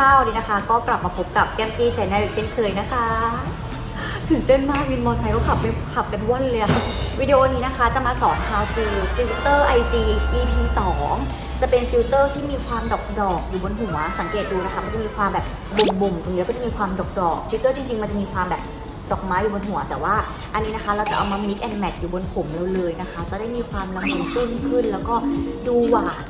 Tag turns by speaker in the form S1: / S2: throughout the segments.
S1: ค่ะวันนี้นะคะ ก็กลับมาพบกับแก้มกี้ชแนลเช่นเคยนะคะตื่นเต้นมากวินมอเตอร์ไซค์ก็ขับไปขับกันว่อนเลยวิดีโอนี้นะคะจะมาสอน how to ฟิลเตอร์ IG EP 2 จะเป็นฟิลเตอร์ที่มีความดอกดอกๆอยู่บนหัว สังเกตดูนะคะมันจะมีความแบบบุ่มๆตรงนี้ก็จะมีความดอกดอกๆฟิลเตอร์จริงๆมันจะมีความแบบดอกไม้อยู่บนหัวแต่ว่าอันนี้นะคะเราจะเอามา mix and match อยู่บนผมเราเลยนะคะ จะได้มีความละมุนตึ้งขึ้น แล้วก็ดูหวาน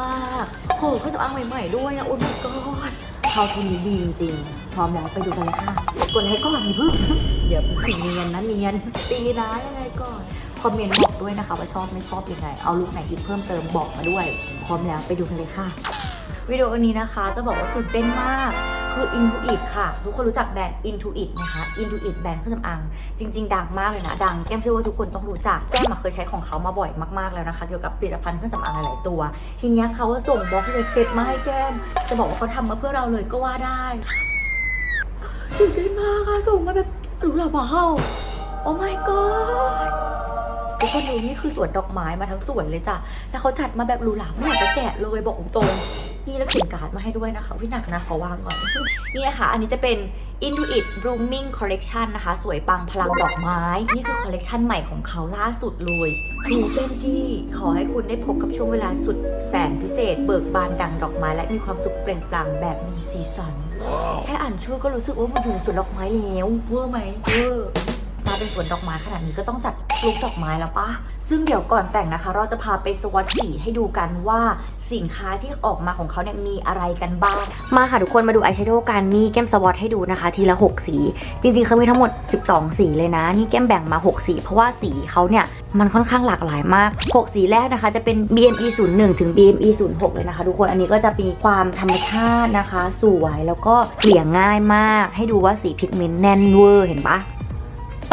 S1: มากๆโหเครื่องสำอางใหม่ๆด้วยนะโอ้ my เท่าทุนี้ดีจริงๆพร้อมแล้วไปดูกันเลยค่ะ กดไลค์ก่อนอย่าเพิ่งเดี๋ยวเพิ่งเนียนนะเนียนตีนะยังไงก่อนคอมเมนต์บอกด้วยนะคะว่าชอบไม่ชอบยังไง เอาลุคไหนอีกเพิ่มเติมบอกมาด้วย พร้อมแล้วไปดูกันเลยค่ะ วิดีโอนี้นะคะจะบอกว่าตื่นเต้นมาก คือ Intuit ค่ะ ทุกคนรู้จักแบรนด์ Intuit นะคะ Intuit แบรนด์เครื่องสำอางจริง ๆ ดังมากเลยนะ ดัง แก้มเชื่อว่าทุกคนต้องรู้จัก แก้มอะเคยใช้ของเขามาบ่อยมากๆแล้วนะคะ เกี่ยวกับผลิตภัณฑ์เครื่องสำอางหลายๆตัว ทีนี้เขาก็ส่งบล็อกเลยเซ็ตมาให้แก้ม จะบอกว่าเขาทำมาเพื่อเราเลยก็ว่าได้ตื่นเต้นมากค่ะส่งมาแบบหรูหรามาเฮาโอ้ my god ทุกคนดูนี่คือสวนดอกไม้มาทั้งสวนเลยจ้ะ แล้วเขาจัดมาแบบหรูหราไม่อยากจะแกะเลยบอกตรง นี่แล้วเขียนการ์ดมาให้ด้วยนะคะวิหนักนะขอวางก่อน นี่นะคะ อันนี้จะเป็น Intuit Blooming Collection นะคะ สวยปังพลังดอกไม้ นี่คือคอลเลกชันใหม่ของเขาล่าสุดเลยทูเต็มที่ขอให้คุณได้พบกับช่วงเวลาสุดแสนพิเศษ เบิกบานดังดอกไม้ และมีความสุขเปล่งปลั่งแบบมีสีสัน แค่อ่านชื่อก็รู้สึกว่ามันอยู่ในสวนดอกไม้แล้วเวอร์ไหมเวอร์มา เป็นสวนดอกไม้ขนาดนี้ก็ต้องจัดลุกดอกไม้แล้วปะซึ่งเดี๋ยวก่อนแต่งนะคะ เราจะพาไปสวอตสีให้ดูกันว่าสินค้าที่ออกมาของเขาเนี่ยมีอะไรกันบ้าง มาค่ะทุกคนมาดูอายแชโดว์กันนี่แก้มสวอตให้ดูนะคะ ทีละ 6 สี จริงๆเขามีทั้งหมด 12 สีเลยนะ นี่แก้มแบ่งมา 6 สี เพราะว่าสีเขาเนี่ยมันค่อนข้างหลากหลายมาก 6 สีแรกนะคะจะเป็น BME 01ถึง BME 06เลยนะคะ ทุกคนอันนี้ก็จะมีความธรรมชาตินะคะ สวยแล้วก็เกลี่ยง่ายมาก ให้ดูว่าสีพิกเมนต์แน่นเวอร์เห็นปะ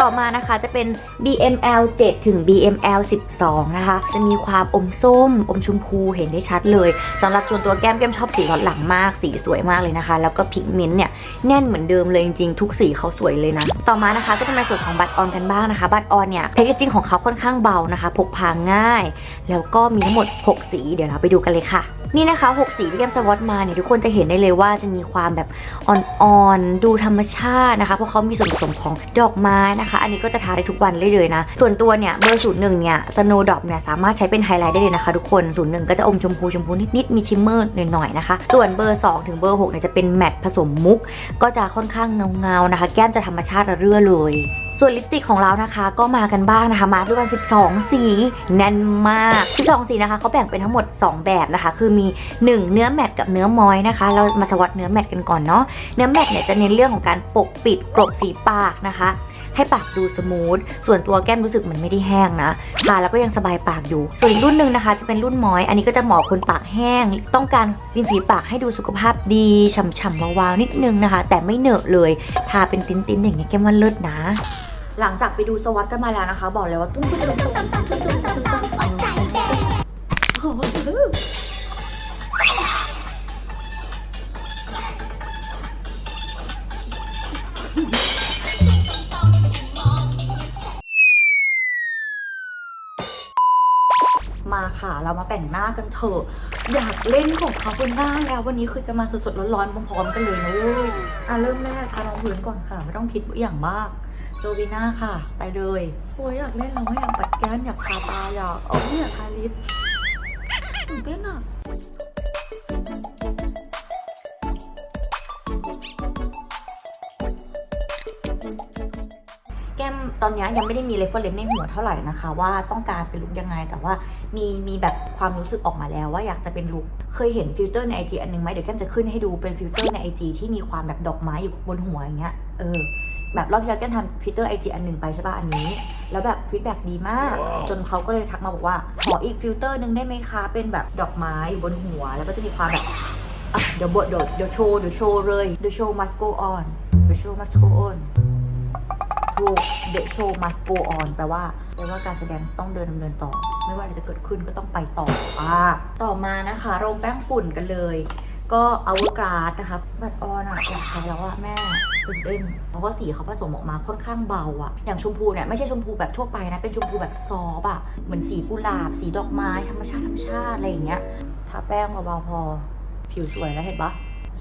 S1: ต่อมานะคะจะเป็น BML 7 ถึง BML 12 นะคะ จะมีความอมส้ม อมชมพูเห็นได้ชัดเลยสำหรับส่วนตัวแก้มแก้มชอบสีหลอดหลังมาก สีสวยมากเลยนะคะ แล้วก็พิกเมนต์เนี่ยแน่นเหมือนเดิมเลยจริงๆทุกสีเขาสวยเลยนะ ต่อมานะคะก็จะมาส่วนของบัตรออนกันบ้างนะคะ บัตรออนเนี่ยแพคเกจิ้งของเขาค่อนข้างเบานะคะ พกพาง่าย แล้วก็มีทั้งหมด 6 สีเดี๋ยวเราไปดูกันเลยค่ะนี่นะคะ 6 สีที่แก้มสวอตมาเนี่ยทุกคนจะเห็นได้เลยว่าจะมีความแบบอ่อนๆดูธรรมชาตินะคะ เพราะเขามีส่วนผสมของดอกไม้นะคะอันนี้ก็จะทาได้ทุกวันเลยเลยนะ ส่วนตัวเนี่ยเบอร์ศูนย์หนึ่งเนี่ยสโนว์ดอปเนี่ยสามารถใช้เป็นไฮไลท์ได้เลยนะคะทุกคนศูนย์หนึ่งก็จะอมชมพูชมพูนิดๆมีชิมเมอร์หน่อยๆนะคะ ส่วนเบอร์ 2 ถึงเบอร์6เนี่ยจะเป็นแมตต์ผสมมุก ก็จะค่อนข้างเงาๆนะคะ แก้มจะธรรมชาติระเรื่อเลย ส่วนลิปสติกของเรานะคะ ก็มากันบ้างนะคะ มาด้วยกัน 12 สีแน่นมาก 12 สีนะคะเขาแบ่งเป็นทั้งหมด 2 แบบนะคะ คือมี 1 เนื้อแมตกับเนื้อมอยนะคะ เรามาสวัสดเนื้อแมตกันก่อนเนาะ เนื้อแมตเนี่ยจะเน้นเรื่องของการปกปิดกรบสีปากนะคะ ให้ปากดูสมูท ส่วนตัวแก้มรู้สึกมันไม่ได้แห้งนะทาแล้วก็ยังสบายปากอยู่ ส่วนรุ่นหนึ่งนะคะ จะเป็นรุ่นมอย อันนี้ก็จะเหมาะคนปากแห้ง ต้องการริมฝีปากให้ดูสุขภาพดีฉ่ำๆวาวๆนิดนึงนะคะ แต่ไม่เหนอะเลย ทาเป็นติ้นๆอย่างเงี้แก้มว่าเลิศนะ หลังจากไปดูสวัสดกันมาแล้วนะคะ บอกเลยว่าตุ้มตุ้มตุ้มตุ้มตุ้มตุ้มตุ้มตุ้มตุ้มตุ้มมาค่ะ เรามาแต่งหน้ากันเถอะอยากเล่นของเขาบนหน้าแล้ววันนี้คือจะมาสดๆร้อนๆพร้อมๆกันเลยนะเว้ยอะเริ่มแรกทารองพื้นก่อนค่ะ ไม่ต้องคิดอย่างมาก โจวีน่าค่ะ ไปเลยโอ้ยอยากเล่นเราไม่อยากปัดแก้มอยากทาตาอยากเอาไม่อยากทาลิปตื่นเต้นอะแก้มตอนนี้ยังไม่ได้มีเรฟเฟอร์เรนซ์ในหัวเท่าไหร่นะคะ ว่าต้องการเป็นลุคยังไงแต่ว่ามีมีแบบความรู้สึกออกมาแล้วว่าอยากจะเป็นลุคเคยเห็นฟิลเตอร์ในไอจีอันนึงไหมเดี๋ยวแก้มจะขึ้นให้ดูเป็นฟิลเตอร์ในไอจีที่มีความแบบดอกไม้อยู่บนหัวอย่างเงี้ยเออ แบบรอบที่แล้วแก้มทำฟิลเตอร์ไอจีอันหนึ่งไปใช่ป่ะอันนี้ แล้วแบบฟีดแบ็กดีมาก จนเขาก็เลยทักมาบอกว่า ขออีกฟิลเตอร์หนึ่งได้ไหมคะเป็นแบบดอกไม้อยู่บนหัว แล้วก็จะมีความแบบอะเดี๋ยวบทเดี๋ยวเดี๋ยวโชว์เดี๋ยวโชว์เลย the show must go on the show must go on ถูก the show must go on แปลว่าแปลว่าการแสดงต้องเดินดำเนินต่อ ไม่ว่าอะไรจะเกิดขึ้นก็ต้องไปต่ออ่าต่อมานะคะโรงแป้งฝุ่นกันเลย ก็อเวอร์กราดนะคะบัตรออนอะอยากใช้แล้วอะแม่ ตื่นเต้นเพราะว่าสีเขาผสมออกมาค่อนข้างเบาอะอย่างชมพูเนี่ยไม่ใช่ชมพูแบบทั่วไปนะ เป็นชมพูแบบซอฟอะเหมือนสีกุหลาบ สีดอกไม้ธรรมชาติธรรมชาติอะไรอย่างเงี้ยทาแป้งเบาๆพอ ผิวสวยแล้วเห็นปะ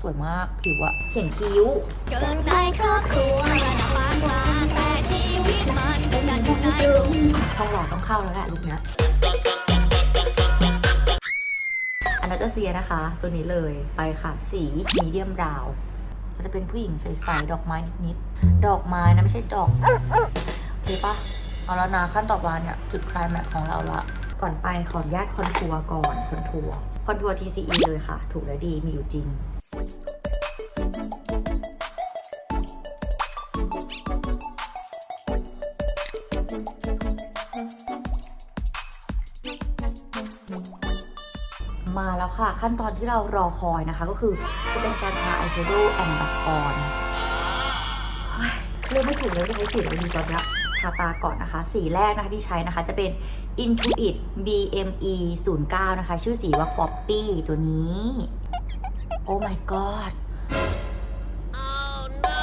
S1: สวยมากผิวอะเขียนคิ้ว
S2: เกิดในครอบครัวระดับปานกลางแต่ชีวิตมันดันอยู่ในกรุง
S1: ทองหล่อต้องเข้าแล้วแหละลุคเนี้ยอันนาตาเซียนะคะ ตัวนี้เลยไปค่ะ สีมีเดียมราว มันจะเป็นผู้หญิงใสๆดอกไม้นิดๆดอกไม้นะไม่ใช่ดอกโอเคปะเอาแล้วนะขั้นต่อมาเนี่ยจุดคลายแม็กซ์ของเราละก่อนไปขออนุญาตคอนทัวร์ก่อนคอนทัวร์คอนทัวร์ TCE เลยค่ะ ถูกและดีมีอยู่จริง มาแล้วค่ะ ขั้นตอนที่เรารอคอยนะคะ ก็คือจะเป็นการทาอายแชโดว์แอนด์บัตออนเลือกไม่ถูกเลยว่าจะใช้สีอะไรดีตอนนี้ทาตาก่อนนะคะ สีแรกนะคะที่ใช้นะคะจะเป็น Intuit BME 09 นะคะ ชื่อสีว่า Poppy ตัวนี้ โอ้ my god เอ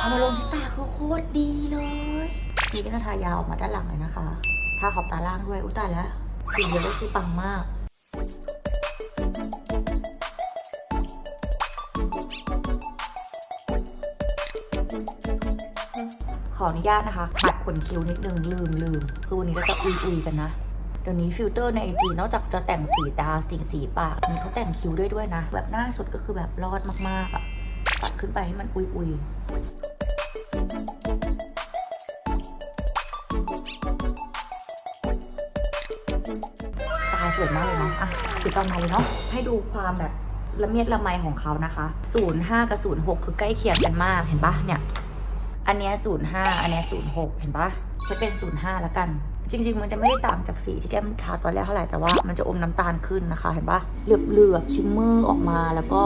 S1: ามาลงที่ตาคือโคตรดีเลยนี่ก็ทายาวออกมาด้านหลังเลยนะคะ ทาขอบตาล่างด้วย อุ้ยตายแล้วสีเยอะก็คือปังมาก ออนุญาตนะคะ ปัดขนคิ้วนิดนึงลืมลืมคือวันนี้เราจะอุยอุยกันนะ เดี๋ยวนี้ฟิลเตอร์ในไอจีนอกจากจะแต่งสีตาสีสีปากมีเขาแต่งคิ้วด้วยด้วยนะ แบบหน้าสุดก็คือแบบรอดมากๆอะปัดขึ้นไปให้มันอุยอุยตาสวยมากเลยเนาะอะสีต่อมาเลยเนาะให้ดูความแบบละเมียดละไมของเขานะคะ 05 กับ 06 คือใกล้เคียงกันมากเห็นปะเนี่ย อันเนี้ย05อันเนี้ย06เห็นปะใช้เป็น05แล้วกัน จริง ๆ มันจะไม่ได้ต่างจากสีที่แก้มทาตอนแรกเท่าไหร่แต่ว่ามันจะอมน้ำตาลขึ้นนะคะ เห็นปะเหลือบเหลือบๆชิมเมอร์ออกมาแล้วก็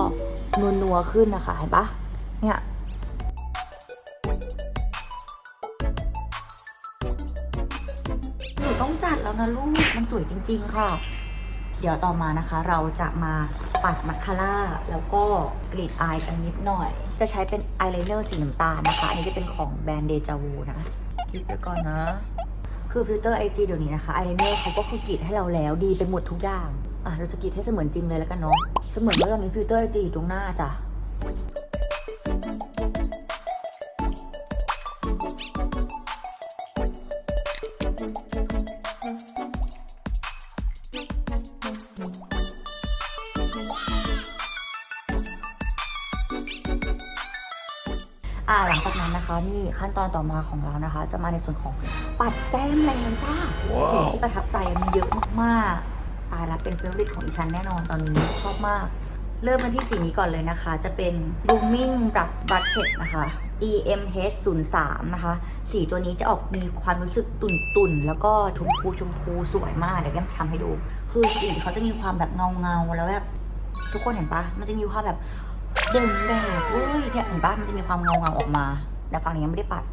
S1: นัวนัวๆขึ้นนะคะ เห็นปะเนี่ยหนูต้องจัดแล้วนะลูก มันสวยจริง ๆ ค่ะ เดี๋ยวต่อมานะคะ เราจะมาปัดมัคคาร่าแล้วก็กรีดอายกันนิดหน่อย จะใช้เป็นอายไลเนอร์สีน้ำตาลนะคะ อันนี้จะเป็นของแบรนด์เดจาวูนะคิดไปก่อนนะ คือฟิลเตอร์ไอจีเดี๋ยวนี้นะคะอายไลเนอร์เขาก็คือกรีดให้เราแล้วดีไปหมดทุกอย่างอะเราจะกรีดให้เสมือนจริงเลยแล้วกันเนาะเสมือนว่าตอนนี้ฟิลเตอร์ไอจีอยู่ตรงหน้าจ้ะ นั้นนะคะนี่ขั้นตอนต่อมาของเรานะคะ จะมาในส่วนของปัดแก้มแรงจ้าสิ่งที่ประทับใจมันเยอะมากๆตายแล้วเป็นเฟรนด์ของอีฉันแน่นอนตอนนี้ชอบมาก เริ่มกันที่สีนี้ก่อนเลยนะคะ จะเป็น Blooming Brush Bucket นะคะ EMH 0 3นะคะ สีตัวนี้จะออกมีความรู้สึกตุ่นๆแล้วก็ชมพูชมพูสวยมากเดี๋ยวแก้มทำให้ดู คือสีเขาจะมีความแบบเงาเงาๆแล้วแบบทุกคนเห็นปะมันจะมีความแบบเด่นแดดเว้ยเนี่ยเห็นปะมันจะมีความเงาเงาๆออกมา แต่ฝั่งนี้ยังไม่ได้ปัด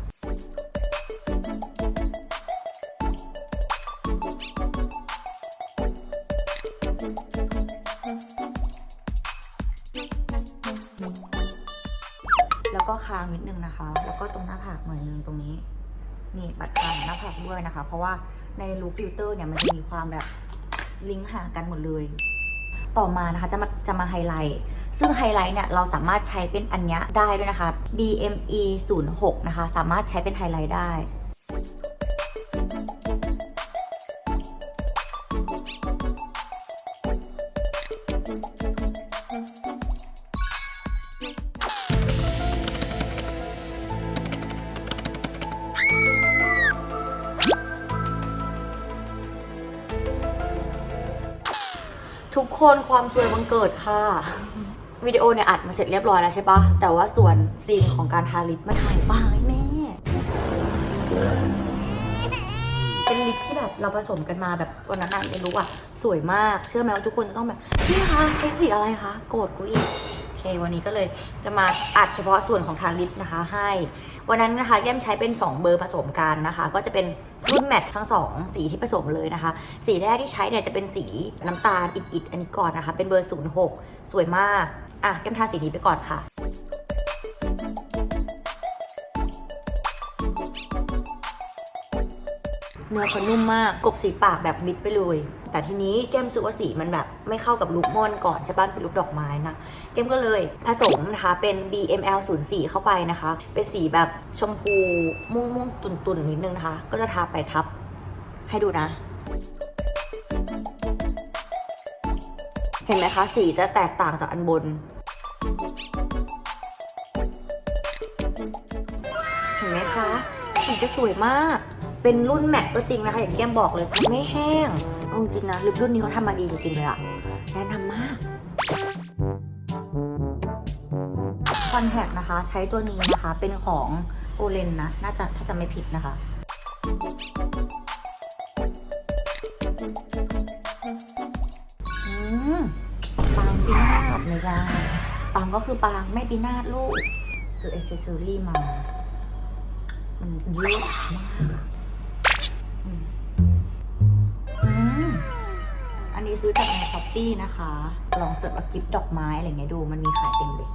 S1: แล้วก็คางนิดนึงนะคะ แล้วก็ตรงหน้าผากหน่อยนึงตรงนี้ นี่ปัดคางหน้าผากด้วยนะคะ เพราะว่าในรูฟิลเตอร์เนี่ยมันจะมีความแบบลิงก์หากันหมดเลย ต่อมานะคะจะมาจะมาไฮไลท์ ซึ่งไฮไลท์เนี่ยเราสามารถใช้เป็นอันนี้ได้ด้วยนะคะ BME 0 6นะคะ สามารถใช้เป็นไฮไลท์ได้ทุกคนความสวยบังเกิดค่ะ วิดีโอเนี่ยอัดมาเสร็จเรียบร้อยแล้วใช่ปะแต่ว่าส่วนซีนของการทาลิปมันหายไปแม่เป็นลิปที่แบบเราผสมกันมาแบบวันนั้นไม่รู้อะสวยมากเชื่อไหมว่าทุกคนจะต้องแบบพี่คะใช้สีอะไรคะโกรธกูอีกโอเควันนี้ก็เลยจะมาอัดเฉพาะส่วนของทาลิปนะคะให้ วันนั้นนะคะแย้มใช้เป็น 2 เบอร์ผสมกันนะคะ ก็จะเป็นรุ่นแมททั้ง 2 สีที่ผสมเลยนะคะ สีแรกที่ใช้เนี่ยจะเป็นสีน้ำตาลอิดๆอันนี้ก่อนนะคะ เป็นเบอร์ 06 สวยมาก อะแก้มทาสีนี้ไปก่อนค่ะเนื้อเขานุ่มมากกบสีปากแบบมิดไปเลย แต่ทีนี้แก้มรู้สึกว่าสีมันแบบไม่เข้ากับลุคม่อนก่อนใช่ปะเป็นลุคดอกไม้นะเกมก็เลยผสมนะคะเป็น BML 0 4เข้าไปนะคะ เป็นสีแบบชมพูม่วงม่วงๆตุ่นตุ่นๆนิดนึงนะคะ ก็จะทาไปทับให้ดูนะ เห็นไหมคะ สีจะแตกต่างจากอันบน เห็นไหมคะ สีจะสวยมาก เป็นรุ่นแมทก็จริงนะคะ อย่างที่แก้มบอกเลยไม่แห้งเอาจริงนะลิปรุ่นนี้เขาทำมาดีจริงๆเลยอะแนะนำมากคอนแทคนะคะ ใช้ตัวนี้นะคะ เป็นของโอเลนนะ น่าจะถ้าจะไม่ผิดนะคะ ปีนาศไม่ใช่ปางก็คือปางไม่ปีนาศลูกซื้อเอเซซอรี่มา มันเยอะมากอันนี้ซื้อจากในช้อปปี้นะคะ ลองเสิร์ชว่ากิฟต์ดอกไม้อะไรเงี้ยดู มันมีขายเต็มเลย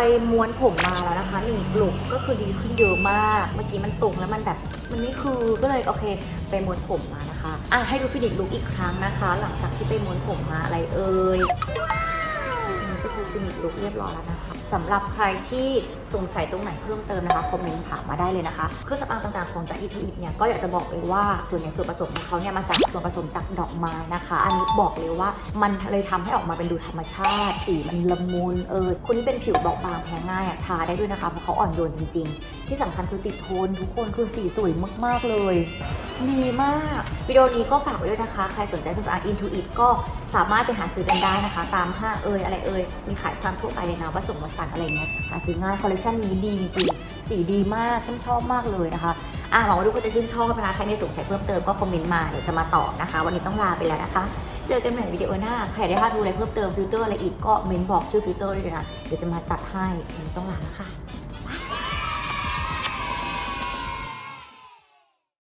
S1: ไปม้วนผมมาแล้วนะคะหนึ่งกลุ่มก็คือดีขึ้นเยอะมาก เมื่อกี้มันตุงแล้วมันแบบมันไม่คือก็เลยโอเค ไปม้วนผมมานะคะอะให้ดูฟินิกลุกอีกครั้งนะคะ หลังจากที่ไปม้วนผมมาอะไรเอ่ยนี่ก็คือฟินิกลุกเรียบร้อยแล้วนะคะ สำหรับใครที่สงสัยตรงไหนเพิ่มเติมนะคะคอมเมนต์ถามมาได้เลยนะคะเครื่องสำอางต่างๆของจาก e t e เนี่ยก็อยากจะบอกเลยว่าส่วนใหญ่ส่วนผสมของเขาเนี่ยมาจากส่วนผสมจากดอกไม้นะคะ อันนี้บอกเลยว่ามันเลยทำให้ออกมาเป็นดูธรรมชาติสีมันละมุนเออคนที่เป็นผิวบอบบางแพ้ง่ายอะทาได้ด้วยนะคะเพราะเขาอ่อนโยนจริงๆ ที่สำคัญคือติดโทนทุกคนคือสีสวยมากๆเลย ดีมาก วิดีโอนี้ก็ฝากไว้ด้วยนะคะ ใครสนใจเครื่องสำอาง Into It ก็สามารถไปหาซื้อกันได้นะคะ ตามห้างเอ่ยอะไรเอ่ยมีขายตามทั่วไปเลยนะวัสดุวัสดุอะไรเงี้ยหาซื้อง่ายคอลเลคชันนี้ดีจริงๆสีดีมากฉันชอบมากเลยนะคะอะหวังว่าทุกคนจะชื่นชอบนะคะใครมีสงสัยเพิ่มเติมก็คอมเมนต์มาเดี๋ยวจะมาตอบนะคะ วันนี้ต้องลาไปแล้วนะคะเจอกันใหม่วิดีโอหน้า ใครได้ค่าดูอะไรเพิ่มเติมฟิลเตอร์อะไรอีกก็เมนบอกชื่อฟิลเตอร์ด้วยนะ เดี๋ยวจะมาจัดให้ต้องลาแล้วค่ะ